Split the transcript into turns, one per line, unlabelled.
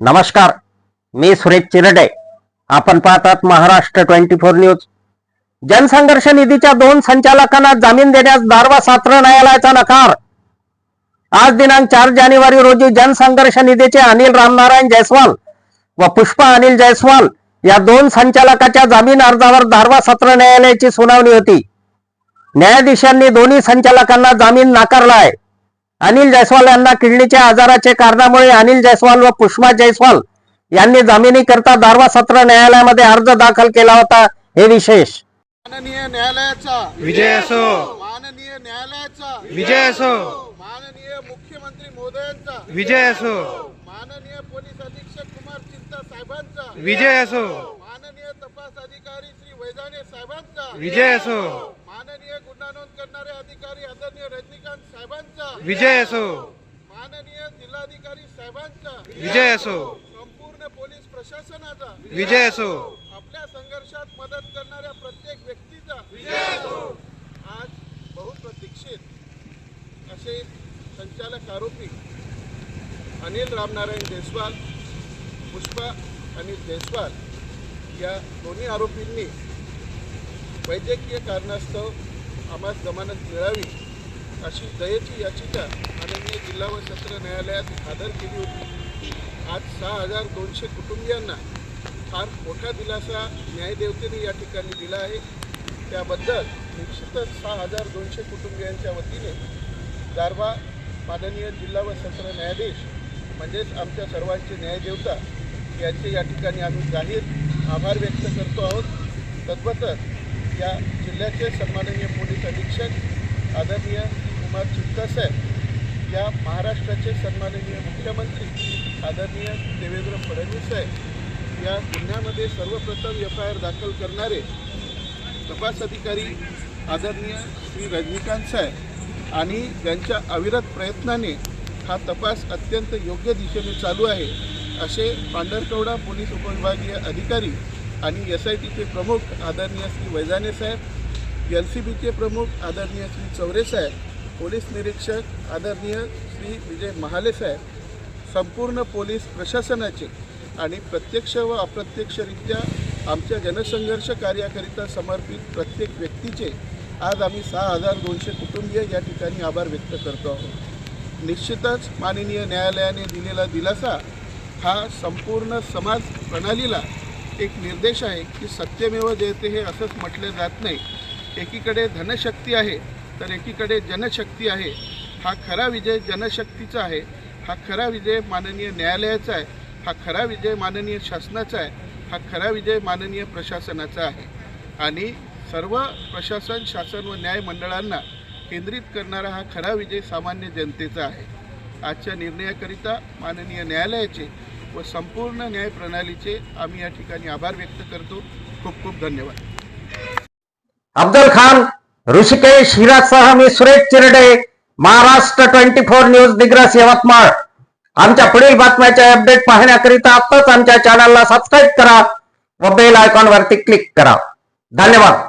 नमस्कार मी सुरेश चिरडे. आपण पाहतात Maharashtra twenty four news. Jansangharsh निधीच्या दोन संचालकांना जामीन देण्यास दारवा सात्र न्यायालयाचा नकार. आज दिनांक चार जानेवारी रोजी जनसंघर्ष निधीचे अनिल रामनारायण जयस्वाल व पुष्पा अनिल जयस्वाल या दोन संचालकाच्या जामीन अर्जावर दारवा सत्र न्यायालयाची सुनावणी होती. न्यायाधीशांनी दोन्ही संचालकांना जामीन नाकारला आहे. अनिल जयस्वाल यांना किडनीच्या आजाराचे कारणामुळे अनिल जयस्वाल व पुष्पा जयस्वाल यांनी जामिनीकरता दारवा सत्र न्यायालयामध्ये अर्ज दाखल केला होता. हे विशेष.
माननीय न्यायालयाचा.
विजय असो.
माननीय न्यायालयाचा.
विजय असो.
माननीय मुख्यमंत्री महोदयांचा.
विजय असो.
माननीय पोलीस अधीक्षक कुमार चिंता साहेबांचा.
विजय असो.
माननीय तपास अधिकारी श्री वैजाने साहेबांचा.
विजय असो.
नोंद करणारे अधिकारी आदरणीय रजनीकांत साहेबांचा.
विजय असो.
माननीय जिल्हाधिकारी साहेबांचा.
विजय असो.
संपूर्ण पोलीस प्रशासनाचा.
विजय असो.
आपल्या संघर्षात मदत करणाऱ्या प्रत्येक व्यक्तीचा. आज बहुप्रतीक्षित असे संचालक आरोपी अनिल रामनारायण जयस्वाल पुष्पा अनिल जयस्वाल या दोन्ही आरोपींनी वैद्यकीय कारणास्तव आम्हाला जमानत मिळावी अशी दयेची याचिका माननीय जिल्हा व सत्र न्यायालयात सादर केली होती. आज सहा हजार दोनशे कुटुंबियांना फार मोठा दिलासा न्यायदेवतेने या ठिकाणी दिला आहे. त्याबद्दल निश्चितच सहा हजार दोनशे कुटुंबियांच्या वतीने दारवा माननीय जिल्हा व सत्र न्यायाधीश म्हणजेच आमच्या सर्वांचे न्यायदेवता यांचे या ठिकाणी आम्ही जाहीर आभार व्यक्त करतो आहोत. तद्वतच या जिल्ह्याचे सन्माननीय पोलीस अधीक्षक आदरणीय कुमार कुमार चित्तासाहेब या महाराष्ट्राचे सन्माननीय मुख्यमंत्री आदरणीय देवेंद्र फडणवीस साहेब या गुन्ह्यामध्ये सर्वप्रथम एफ आय आर दाखल करणारे तपास अधिकारी आदरणीय श्री रजनीकांत साहेब आणि त्यांच्या अविरत प्रयत्नाने हा तपास अत्यंत योग्य दिशेने चालू आहे असे पांढरकवडा पोलीस उपविभागीय अधिकारी आणि एस आय टीचे प्रमुख आदरणीय श्री वैजाने साहेब एल सी बीचे प्रमुख आदरणीय श्री चौरे साहेब पोलीस निरीक्षक आदरणीय श्री विजय महाले साहेब संपूर्ण पोलीस प्रशासनाचे आणि प्रत्यक्ष व अप्रत्यक्षरित्या आमच्या जनसंघर्ष कार्याकरिता समर्पित प्रत्येक व्यक्तीचे आज आम्ही सहा हजार दोनशे कुटुंबीय या ठिकाणी आभार व्यक्त करतो आहोत. निश्चितच माननीय न्यायालयाने दिलेला दिलासा हा संपूर्ण समाज प्रणालीला एक निर्देश आहे की सत्यमेव जयते हे असंच म्हटले जात नाही. एकीकडे धनशक्ती आहे तर एकीकडे जनशक्ती आहे. हा खरा विजय जनशक्तीचा आहे. हा खरा विजय माननीय न्यायालयाचा आहे. हा खरा विजय माननीय शासनाचा आहे. हा खरा विजय माननीय प्रशासनाचा आहे. आणि सर्व प्रशासन शासन व न्याय मंडळांना केंद्रित करणारा हा खरा विजय सामान्य जनतेचा आहे. आजच्या निर्णयाकरिता माननीय न्यायालयाचे व संपूर्ण न्याय प्रणालीचे आम्ही या ठिकाणी आभार व्यक्त करतो. खूप खूप धन्यवाद.
अब्दुल खान ऋषिकेश हिरासह मी Suresh Chirade Maharashtra twenty four news Digras Yavatmal. आमच्या पुढील बातम्याचे अपडेट पाहण्याकरिता आत्ताच आमच्या चॅनलला सबस्क्राईब करा व बेल आयकॉन वरती क्लिक करा. धन्यवाद.